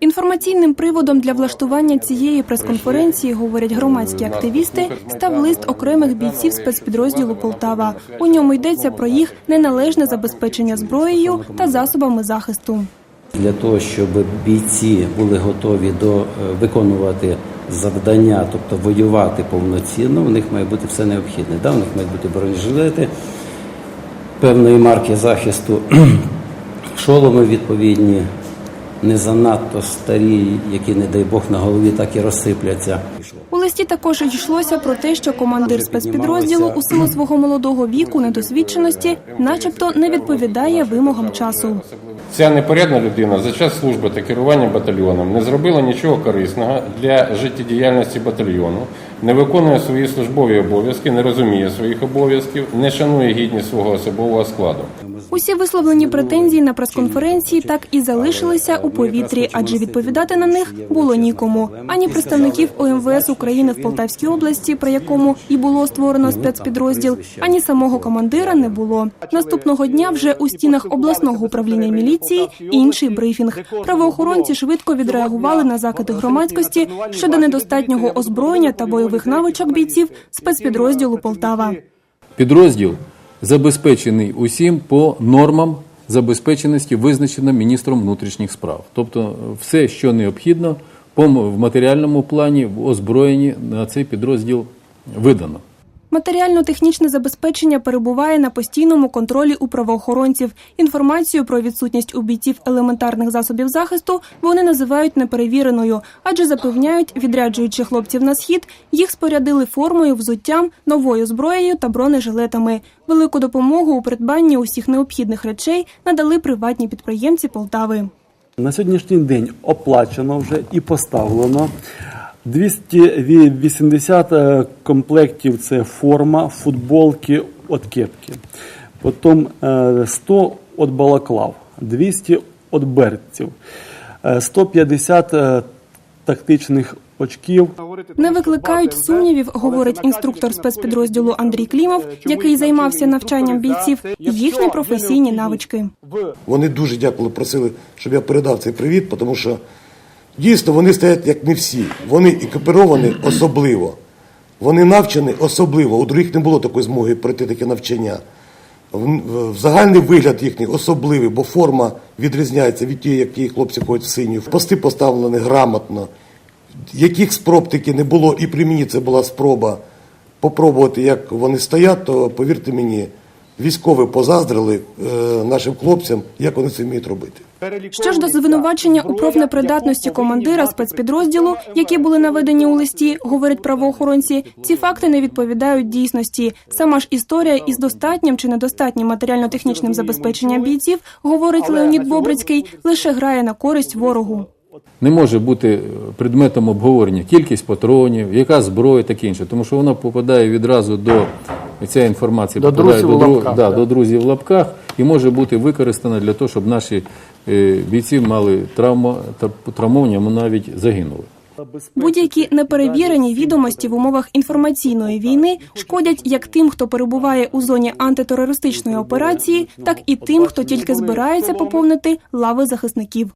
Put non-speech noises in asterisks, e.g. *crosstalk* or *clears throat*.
Інформаційним приводом для влаштування цієї прес-конференції, говорять громадські активісти, став лист окремих бійців спецпідрозділу Полтава. У ньому йдеться про їх неналежне забезпечення зброєю та засобами захисту. Для того, щоб бійці були готові до е, виконувати завдання, тобто воювати повноцінно, у них має бути все необхідне. Да? У них мають бути бронежилети певної марки захисту, *clears throat* шоломи відповідні, не занадто старі, які, не дай Бог, на голові так і розсипляться. У листі також йшлося про те, що командир спецпідрозділу у силу свого молодого віку недосвідченості, начебто, не відповідає вимогам часу. Ця непорядна людина за час служби та керування батальйоном не зробила нічого корисного для життєдіяльності батальйону, не виконує свої службові обов'язки, не розуміє своїх обов'язків, не шанує гідність свого особового складу. Усі висловлені претензії на прес-конференції так і залишилися у повітрі, адже відповідати на них було нікому. Ані представників ОМВС України в Полтавській області, при якому і було створено спецпідрозділ, ані самого командира не було. Наступного дня вже у стінах обласного управління міліції інший брифінг. Правоохоронці швидко відреагували на закиди громадськості щодо недостатнього озброєння та бойових навичок бійців спецпідрозділу Полтава. Підрозділ забезпечений усім по нормам забезпеченості, визначеним міністром внутрішніх справ. Тобто, все, що необхідно, в матеріальному плані, в озброєнні на цей підрозділ видано. Матеріально-технічне забезпечення перебуває на постійному контролі у правоохоронців. Інформацію про відсутність у бійців елементарних засобів захисту вони називають неперевіреною, адже запевняють, відряджуючи хлопців на схід, їх спорядили формою, взуттям, новою зброєю та бронежилетами. Велику допомогу у придбанні усіх необхідних речей надали приватні підприємці Полтави. На сьогоднішній день оплачено вже і поставлено 280 е, комплектів це форма, футболки от кепки. Потім е, 100 от балаклав, 200 от берців, е, 150 е, тактичних очків. Не викликають сумнівів, говорить інструктор спецпідрозділу Андрій Клімов, який займався навчанням бійців, їхні професійні навички. Вони дуже дякували, просили, щоб я передав цей привіт, тому що дійсно вони стоять як не всі. Вони екіпіровані особливо. Вони навчені особливо. У других не було такої змоги пройти таке навчання. В, загальний вигляд їхній особливий, бо форма відрізняється від тієї, які хлопці ходять в синю. Пости поставлені грамотно. Яких спроб таки не було, і при мені це була спроба попробувати, як вони стоять, то повірте мені, військові позаздрили е, нашим хлопцям, як вони це вміють робити. Що ж до звинувачення у профнепридатності командира спецпідрозділу, які були наведені у листі, говорять правоохоронці, ці факти не відповідають дійсності. Сама ж історія із достатнім чи недостатнім матеріально-технічним забезпеченням бійців, говорить Леонід Бобрицький, лише грає на користь ворогу. Не може бути е, предметом обговорення кількість патронів, яка зброя, таке інше, тому що вона попадає відразу до ця інформація До попадає друзів до, в лапках, да, да. до друзів в лапках і може бути використана для того, щоб наші е, бійці мали травма, тр- травмовані, або навіть загинули. Будь-які неперевірені відомості в умовах інформаційної війни шкодять як тим, хто перебуває у зоні антитерористичної операції, так і тим, хто тільки збирається поповнити лави захисників.